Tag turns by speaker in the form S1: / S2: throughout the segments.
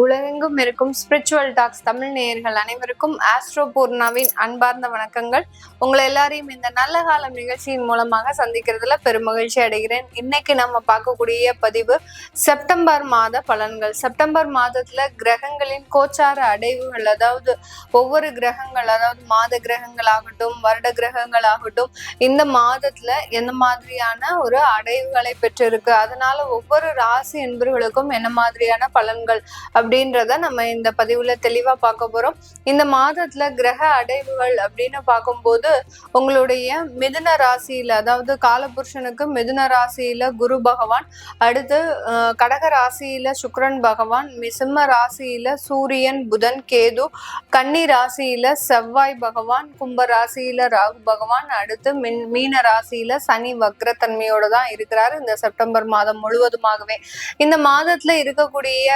S1: por உலகெங்கும் இருக்கும் spiritual tax Tamil நேயர்கள் அனைவருக்கும் ஆஸ்ட்ரோ பூர்ணாவின் அன்பார்ந்த வணக்கங்கள். உங்களை எல்லாரையும் இந்த நல்ல காலம் நிகழ்ச்சியின் மூலமாக சந்திக்கிறதுல பெருமகிழ்ச்சி அடைகிறேன். இன்னைக்கு நம்ம பார்க்கக்கூடிய பதிவு செப்டம்பர் மாத பலன்கள். செப்டம்பர் மாதத்துல கிரகங்களின் கோச்சார அடைவுகள் அதாவது ஒவ்வொரு கிரகங்கள் அதாவது மாத கிரகங்கள் ஆகட்டும் வருட கிரகங்கள் ஆகட்டும் இந்த மாதத்துல எந்த மாதிரியான ஒரு அடைவுகளை பெற்றிருக்கு? அதனால ஒவ்வொரு ராசி என்பவர்களுக்கும் என்ன மாதிரியான பலன்கள்? அப்படின்னு அப்படின்றத நம்ம இந்த பதிவுல தெளிவா பார்க்க போறோம். இந்த மாதத்துல கிரக அடைவுகள் அப்படின்னு பார்க்கும்போது உங்களுடைய மிதுன ராசியில அதாவது காலபுருஷனுக்கு மிதுன ராசியில குரு பகவான் அடுத்து கடக ராசியில சுக்கிரன் பகவான் மி- சிம்ம ராசியில சூரியன் புதன் கேது கன்னி ராசியில செவ்வாய் பகவான் கும்ப ராசியில ராகு பகவான் அடுத்து மின் மீன ராசியில சனி வக்ரத்தன்மையோட தான் இருக்கிறார் இந்த செப்டம்பர் மாதம் முழுவதுமாகவே. இந்த மாதத்துல இருக்கக்கூடிய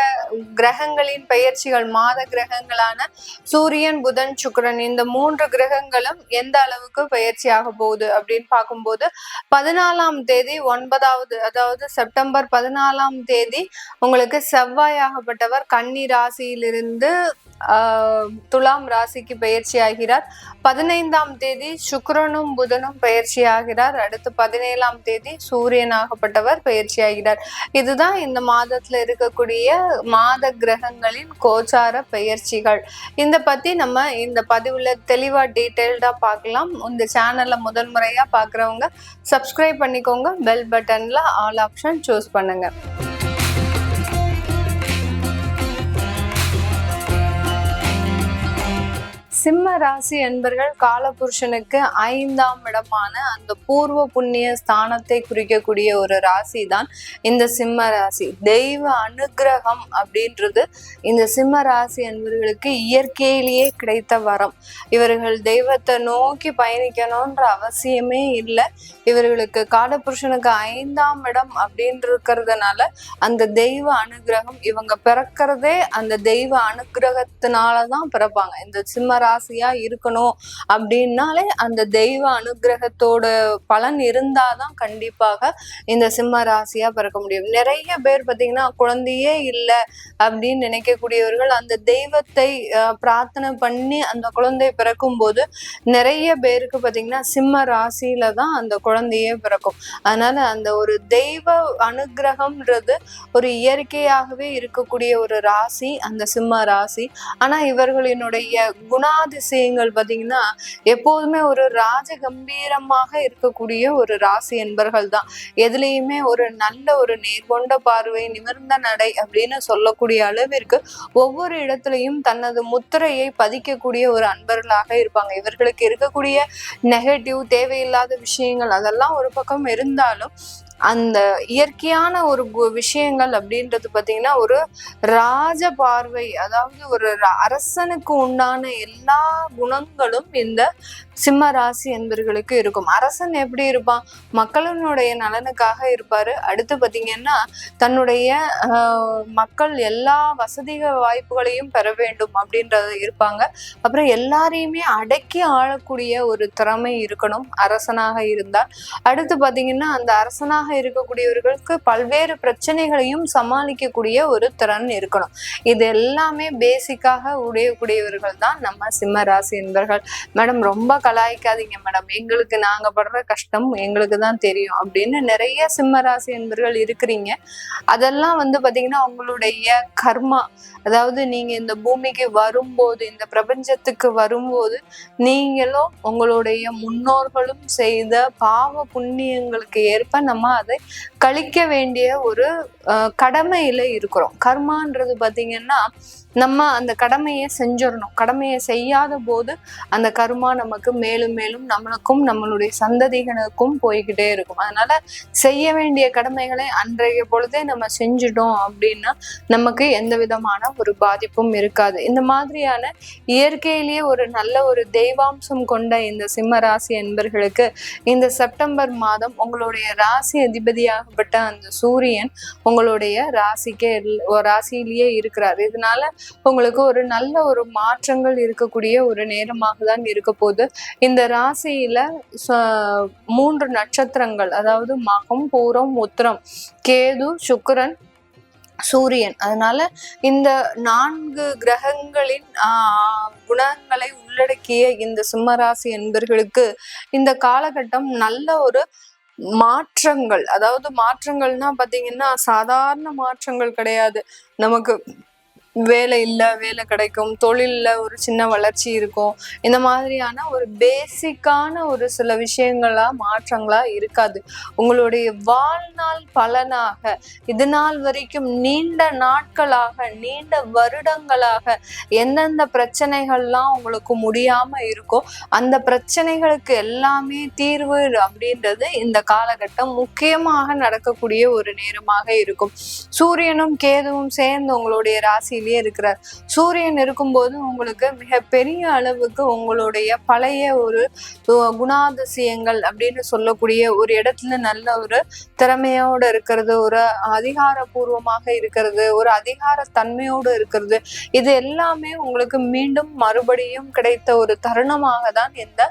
S1: கிரகங்கள் கிரகங்களின் பெயர்ச்சிகள் மாத கிரகங்களான சூரியன் புதன் சுக்கிரன் இந்த மூன்று கிரகங்களும் எந்த அளவுக்கு பயிற்சி ஆக போகுது அப்படின்னு பார்க்கும்போது பதினாலாம் தேதி ஒன்பதாவது அதாவது செப்டம்பர் பதினாலாம் தேதி உங்களுக்கு செவ்வாயாகப்பட்டவர் கன்னி ராசியிலிருந்து ஆஹ், துலாம் ராசிக்கு பயிற்சி ஆகிறார் பதினைந்தாம் தேதி சுக்கிரனும் புதனும் பயிற்சி ஆகிறார் அடுத்து பதினேழாம் தேதி சூரியனாகப்பட்டவர் பயிற்சி ஆகிறார் இதுதான் இந்த மாதத்துல இருக்கக்கூடிய மாத கிரகங்களின் கோச்சார பெயர்ச்சிகள். இந்த பத்தி நம்ம இந்த பதிவுல தெளிவா டீட்டெயில்டா பார்க்கலாம். இந்த சேனல்ல முதல் முறையா பாக்குறவங்க சப்ஸ்கிரைப் பண்ணிக்கோங்க. பெல் பட்டன்ல ஆல் ஆப்ஷன் சூஸ் பண்ணுங்க. சிம்ம ராசி என்பர்கள் காலபுருஷனுக்கு ஐந்தாம் இடமான அந்த பூர்வ புண்ணிய ஸ்தானத்தை குறிக்கக்கூடிய ஒரு ராசி தான் இந்த சிம்ம ராசி. தெய்வ அனுக்கிரகம் அப்படின்றது இந்த சிம்ம ராசி என்பவர்களுக்கு இயற்கையிலேயே கிடைத்த வரம். இவர்கள் தெய்வத்தை நோக்கி பயணிக்கணும்ன்ற அவசியமே இல்லை. இவர்களுக்கு காலபுருஷனுக்கு ஐந்தாம் இடம் அப்படின்னு இருக்கிறதுனால அந்த தெய்வ அனுக்கிரகம் இவங்க பிறக்கிறதே அந்த தெய்வ அனுக்கிரகத்தினால தான் பிறப்பாங்க. இந்த சிம்ம ராசியா இருக்கணும் அப்படின்னாலே அந்த தெய்வ அனுகிரகத்தோட பலன் இருந்தாதான் கண்டிப்பாக இந்த சிம்ம ராசியா பிறக்க முடியும். நிறைய பேர் பார்த்தீங்கன்னா குழந்தையே இல்லை அப்படின்னு நினைக்கக்கூடியவர்கள் அந்த தெய்வத்தை பிரார்த்தனை பண்ணி அந்த குழந்தை பிறக்கும் போது நிறைய பேருக்கு பார்த்தீங்கன்னா சிம்ம ராசியில தான் அந்த குழந்தையே பிறக்கும். அதனால அந்த ஒரு தெய்வ அனுகிரகம்ன்றது ஒரு இயற்கையாகவே இருக்கக்கூடிய ஒரு ராசி அந்த சிம்ம ராசி. ஆனா இவர்களினுடைய குணா குணாதிசயங்கள் பார்த்தீங்கன்னா எப்போதுமே ஒரு ராஜ கம்பீரமாக இருக்கக்கூடிய ஒரு ராசி என்பர்கள் தான். எதுலேயுமே ஒரு நல்ல ஒரு நேர்கொண்ட பார்வை நிமிர்ந்த நடை அப்படின்னு சொல்லக்கூடிய அளவிற்கு ஒவ்வொரு இடத்துலையும் தனது முத்திரையை பதிக்கக்கூடிய ஒரு அன்பர்களாக இருப்பாங்க. இவர்களுக்கு இருக்கக்கூடிய நெகட்டிவ் தேவையில்லாத விஷயங்கள் அதெல்லாம் ஒரு பக்கம் இருந்தாலும் அந்த இயற்கையான ஒரு விஷயங்கள் அப்படின்றது பார்த்தீங்கன்னா ஒரு ராஜ பார்வை அதாவது ஒரு அரசனுக்கு உண்டான எல்லா குணங்களும் இந்த சிம்ம ராசி என்பர்களுக்கு இருக்கும். அரசன் எப்படி இருப்பான்? மக்களினுடைய நலனுக்காக இருப்பாரு. அடுத்து பார்த்தீங்கன்னா தன்னுடைய ஆஹ், மக்கள் எல்லா வசதிகள் வாய்ப்புகளையும் பெற வேண்டும் அப்படின்றது இருப்பாங்க. அப்புறம் எல்லாரையுமே அடக்கி ஆளக்கூடிய ஒரு திறமை இருக்கணும். அரசனாக இருந்தால். அடுத்து பார்த்தீங்கன்னா அந்த அரசனாக இருக்கக்கூடியவர்களுக்கு பல்வேறு பிரச்சனைகளையும் சமாளிக்கக்கூடிய ஒரு திறன் இருக்கணும். இது எல்லாமே பேசிக்காக உடையக்கூடியவர்கள் தான் நம்ம சிம்ம ராசி என்பர்கள். மேடம் ரொம்ப கலாய்க்காதீங்க மேடம் எங்களுக்கு நாங்க படுற கஷ்டம் எங்களுக்கு தான் தெரியும். அப்படின்னு நிறைய சிம்ம ராசி என்பர்கள் இருக்கிறீங்க. அதெல்லாம் வந்து பாத்தீங்கன்னா உங்களுடைய கர்மா. அதாவது நீங்க இந்த பூமிக்கு வரும்போது இந்த பிரபஞ்சத்துக்கு வரும்போது நீங்களும் உங்களுடைய முன்னோர்களும் செய்த பாவ புண்ணியங்களுக்கு ஏற்ப நம்ம அதை கழிக்க வேண்டிய ஒரு அஹ், கடமையில இருக்கிறோம். கர்மான்றது பாத்தீங்கன்னா நம்ம அந்த கடமையை செஞ்சிடணும். கடமையை செய்யாத போது அந்த கருமா நமக்கு மேலும் மேலும் நம்மளுக்கும் நம்மளுடைய சந்ததிகளுக்கும் போய்கிட்டே இருக்கும். அதனால செய்ய வேண்டிய கடமைகளை அன்றைய பொழுதே நம்ம செஞ்சுட்டோம் அப்படின்னா நமக்கு எந்த விதமான ஒரு பாதிப்பும் இருக்காது. இந்த மாதிரியான இயற்கையிலேயே ஒரு நல்ல ஒரு தெய்வாம்சம் கொண்ட இந்த சிம்ம ராசி என்பர்களுக்கு இந்த செப்டம்பர் மாதம் உங்களுடைய ராசி அதிபதியாகப்பட்ட அந்த சூரியன் உங்களுடைய ராசிக்கே ராசியிலேயே இருக்கிறார். இதனால உங்களுக்கு ஒரு நல்ல ஒரு மாற்றங்கள் இருக்கக்கூடிய ஒரு நேரமாக தான் இருக்க போகுது. இந்த ராசியில மூன்று நட்சத்திரங்கள் அதாவது மகம் பூரம் உத்திரம் கேது சுக்கிரன் சூரியன். அதனால இந்த நான்கு கிரகங்களின் ஆஹ் குணங்களை உள்ளடக்கிய இந்த சிம்மராசி என்பர்களுக்கு இந்த காலகட்டம் நல்ல ஒரு மாற்றங்கள். அதாவது மாற்றங்கள்னா பாத்தீங்கன்னா சாதாரண மாற்றங்கள் கிடையாது. நமக்கு வேலை இல்லை வேலை கிடைக்கும். தொழிலில் ஒரு சின்ன வளர்ச்சி இருக்கும். இந்த மாதிரியான ஒரு பேசிக்கான ஒரு சில விஷயங்களா மாற்றங்களா இருக்காது. உங்களுடைய வாழ்நாள் பலனாக இது நாள் வரைக்கும் நீண்ட நாட்களாக நீண்ட வருடங்களாக எந்தெந்த பிரச்சனைகள்லாம் உங்களுக்கு முடியாம இருக்கோ அந்த பிரச்சனைகளுக்கு எல்லாமே தீர்வு அப்படின்றது இந்த காலகட்டம் முக்கியமாக நடக்கக்கூடிய ஒரு நேரமாக இருக்கும். சூரியனும் கேதுவும் சேர்ந்து உங்களுடைய ராசி ராசியிலேயே இருக்கிறார். சூரியன் இருக்கும்போது உங்களுக்கு மிகப்பெரிய அளவுக்கு உங்களுடைய பழைய ஒரு குணாதிசயங்கள் அப்படின்னு சொல்லக்கூடிய ஒரு இடத்துல நல்ல ஒரு திறமையோடு இருக்கிறது ஒரு அதிகாரபூர்வமாக இருக்கிறது ஒரு அதிகார தன்மையோடு இருக்கிறது. இது எல்லாமே உங்களுக்கு மீண்டும் மறுபடியும் கிடைத்த ஒரு தருணமாக தான் இந்த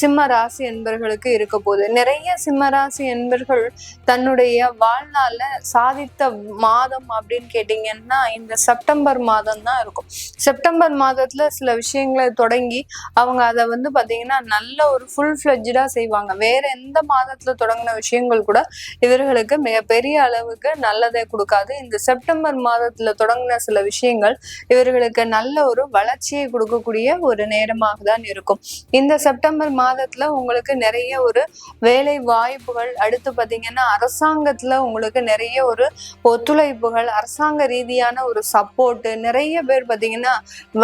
S1: சிம்ம ராசி என்பர்களுக்கு இருக்க போகுது. நிறைய சிம்ம ராசி என்பர்கள் தன்னுடைய வாழ்நாளில் சாதித்த மாதம் அப்படின்னு கேட்டீங்கன்னா இந்த செப்டம்பர் மாதம் தான் இருக்கும். செப்டம்பர் மாதத்துல சில விஷயங்களை தொடங்கி அவங்க அதை வந்து பாத்தீங்கன்னா நல்ல ஒரு ஃபுல் ஃபிளஜா செய்வாங்க. வேற எந்த மாதத்துல தொடங்கின விஷயங்கள் கூட இவர்களுக்கு மிகப்பெரிய அளவுக்கு நல்லதை கொடுக்காது. இந்த செப்டம்பர் மாதத்துல தொடங்கின சில விஷயங்கள் இவர்களுக்கு நல்ல ஒரு வளர்ச்சியை கொடுக்கக்கூடிய ஒரு நேரமாக தான் இருக்கும். இந்த செப்டம்பர் மாதத்துல உங்களுக்கு நிறைய ஒரு வேலை வாய்ப்புகள் அடுத்து பாத்தீங்கன்னா அரசாங்கத்துல உங்களுக்கு நிறைய ஒரு ஒத்துழைப்புகள் அரசாங்க ரீதியான ஒரு சப்போர்ட் நிறைய பேர் பாத்தீங்கன்னா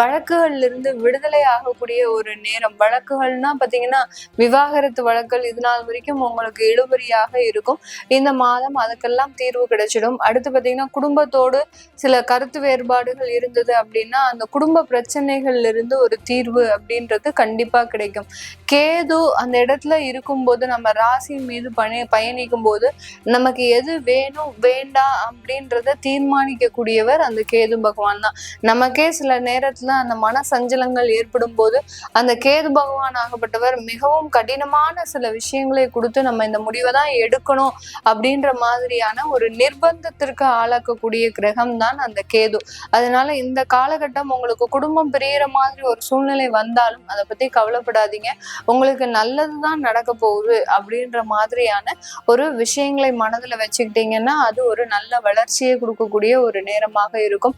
S1: வழக்குகள்ல இருந்து விடுதலை ஆகக்கூடிய ஒரு நேரம். வழக்குகள்னா பாத்தீங்கன்னா விவாகரத்து வழக்குகள் இது நாள் வரைக்கும் உங்களுக்கு இழுபறியாக இருக்கும். இந்த மாதம் அதுக்கெல்லாம் தீர்வு கிடைச்சிடும். அடுத்து பாத்தீங்கன்னா குடும்பத்தோடு சில கருத்து வேறுபாடுகள் இருந்தது அப்படின்னா அந்த குடும்ப பிரச்சனைகள்ல இருந்து ஒரு தீர்வு அப்படின்றது கண்டிப்பா கிடைக்கும். கேது அந்த இடத்துல இருக்கும்போது நம்ம ராசி மீது பணி பயணிக்கும் போது நமக்கு எது வேணும் வேண்டாம் அப்படின்றத தீர்மானிக்கக்கூடியவர் அந்த கேது பகவான் பகவான் தான். நமக்கே சில நேரத்துல அந்த மன சஞ்சலங்கள் ஏற்படும் போது அந்த கேது பகவான் ஆகப்பட்டவர் மிகவும் கடினமான சில விஷயங்களை கொடுத்து நம்ம இந்த முடிவை தான் எடுக்கணும் அப்படின்ற மாதிரியான ஒரு நிர்பந்தத்திற்கு ஆளாக்கக்கூடிய கிரகம் தான் அந்த கேது. அதனால இந்த காலகட்டம் உங்களுக்கு குடும்பம் பிரியற மாதிரி ஒரு சூழ்நிலை வந்தாலும் அதை பத்தி கவலைப்படாதீங்க. உங்களுக்கு நல்லதுதான் நடக்க போகுது அப்படின்ற மாதிரியான ஒரு விஷயங்களை மனதில் வச்சுக்கிட்டீங்கன்னா அது ஒரு நல்ல வளர்ச்சியை கொடுக்கக்கூடிய ஒரு நேரமாக இருக்கும்.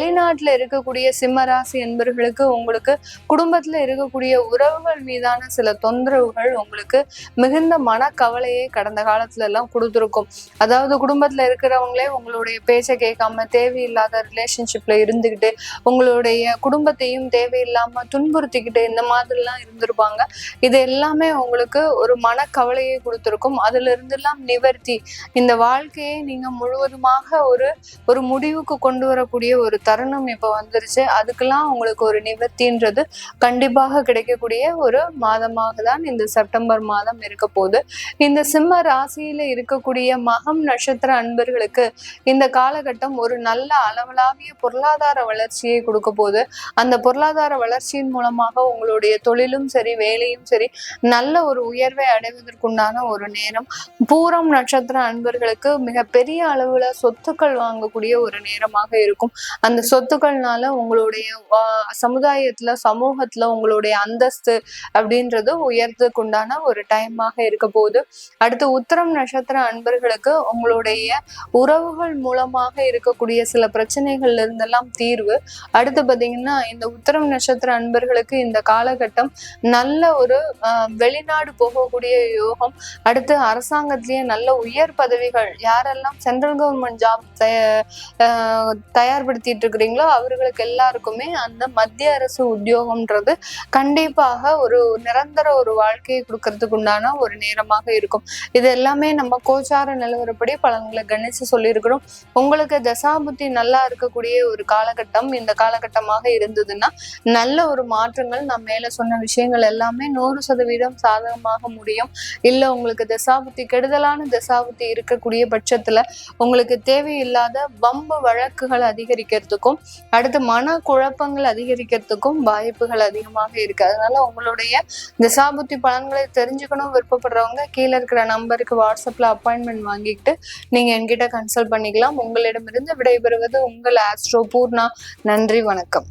S1: வெளிநாட்டுல இருக்கக்கூடிய சிம்மராசி என்பர்களுக்கு உங்களுக்கு குடும்பத்துல இருக்கக்கூடிய உறவுகள் மீதான சில தொந்தரவுகள் உங்களுக்கு மிகுந்த மனக்கவலையை கடந்த காலத்துல எல்லாம் கொடுத்துருக்கும். அதாவது குடும்பத்துல இருக்கிறவங்களே உங்களுடைய பேச்சை கேட்காம தேவையில்லாத ரிலேஷன்ஷிப்ல இருந்துகிட்டு உங்களுடைய குடும்பத்தையும் தேவையில்லாம துன்புறுத்திக்கிட்டு இந்த மாதிரிலாம் இருந்திருப்பாங்க. இது எல்லாமே உங்களுக்கு ஒரு மனக்கவலையை கொடுத்துருக்கும். அதுல இருந்தெல்லாம் நிவர்த்தி. இந்த வாழ்க்கையை நீங்க முழுவதுமாக ஒரு ஒரு முடிவுக்கு கொண்டு வரக்கூடிய ஒரு தருணம் இப்போ வந்துருச்சு. அதுக்கெல்லாம் உங்களுக்கு ஒரு நிவர்த்தின்றது கண்டிப்பாக கிடைக்கக்கூடிய ஒரு மாதமாக தான் இந்த செப்டம்பர் மாதம் இருக்க போகுது. இந்த சிம்ம ராசியில இருக்கக்கூடிய மகம் நட்சத்திர அன்பர்களுக்கு இந்த காலகட்டம் ஒரு நல்ல அளவலாவிய பொருளாதார வளர்ச்சியை கொடுக்க போகுது. அந்த பொருளாதார வளர்ச்சியின் மூலமாக உங்களுடைய தொழிலும் சரி வேலையும் சரி நல்ல ஒரு உயர்வை அடைவதற்குண்டான ஒரு நேரம். பூரம் நட்சத்திர அன்பர்களுக்கு மிக பெரிய அளவுல சொத்துக்கள் வாங்கக்கூடிய ஒரு நேரமாக இருக்கும். அந்த சொத்துக்கள்னால உங்களுடைய சமுதாயத்துல சமூகத்துல உங்களுடைய அந்தஸ்து அப்படின்றது உயர்த்துக்கு உண்டான ஒரு டைமாக இருக்க போகுது. அடுத்து உத்தரம் நட்சத்திர அன்பர்களுக்கு உங்களுடைய உறவுகள் மூலமாக இருக்கக்கூடிய சில பிரச்சனைகள்ல இருந்தெல்லாம் தீர்வு. அடுத்து பாத்தீங்கன்னா இந்த உத்தரம் நட்சத்திர அன்பர்களுக்கு இந்த காலகட்டம் நல்ல ஒரு வெளிநாடு போகக்கூடிய யோகம். அடுத்து அரசாங்கத்திலேயே நல்ல உயர் பதவிகள். யாரெல்லாம் சென்ட்ரல் கவர்மெண்ட் ஜாப் தயார்படுத்திட்டு இருக்கிறீங்களோ அவர்களுக்கு எல்லாருக்குமே அந்த மத்திய அரசு உத்தியோகம்ன்றது கண்டிப்பாக ஒரு நிரந்தர ஒரு வாழ்க்கையை கொடுக்கறதுக்கு உண்டான ஒரு நேரமாக இருக்கும். இது எல்லாமே நம்ம கோச்சார நிலவரப்படி பலன்களை கணிச்சு சொல்லியிருக்கிறோம். உங்களுக்கு தசாபுத்தி நல்லா இருக்கக்கூடிய ஒரு காலகட்டம் இந்த காலகட்டமாக இருந்ததுன்னா நல்ல ஒரு மாற்றங்கள் நான் மேல சொன்ன விஷயங்கள் எல்லாமே நூறு சதவீதம் சாதகமாக முடியும். இல்ல உங்களுக்கு தசாபுத்தி கெடுதலான தசாபுத்தி இருக்கக்கூடிய பட்சத்துல உங்களுக்கு தேவையில்லாத வம்பு வழக்குகள் அதிகரிக்கிறது. ஏற்படுறதுக்கும் அடுத்து மன குழப்பங்கள் அதிகரிக்கிறதுக்கும் வாய்ப்புகள் அதிகமாக இருக்கு. அதனால உங்களுடைய திசாபுத்தி பலன்களை தெரிஞ்சுக்கணும் விருப்பப்படுறவங்க கீழே இருக்கிற நம்பருக்கு வாட்ஸ்அப்ல அப்பாயின்மெண்ட் வாங்கிட்டு நீங்க என்கிட்ட கன்சல்ட் பண்ணிக்கலாம். உங்களிடமிருந்து விடைபெறுவது உங்கள் ஆஸ்ட்ரோ பூர்ணா. நன்றி வணக்கம்.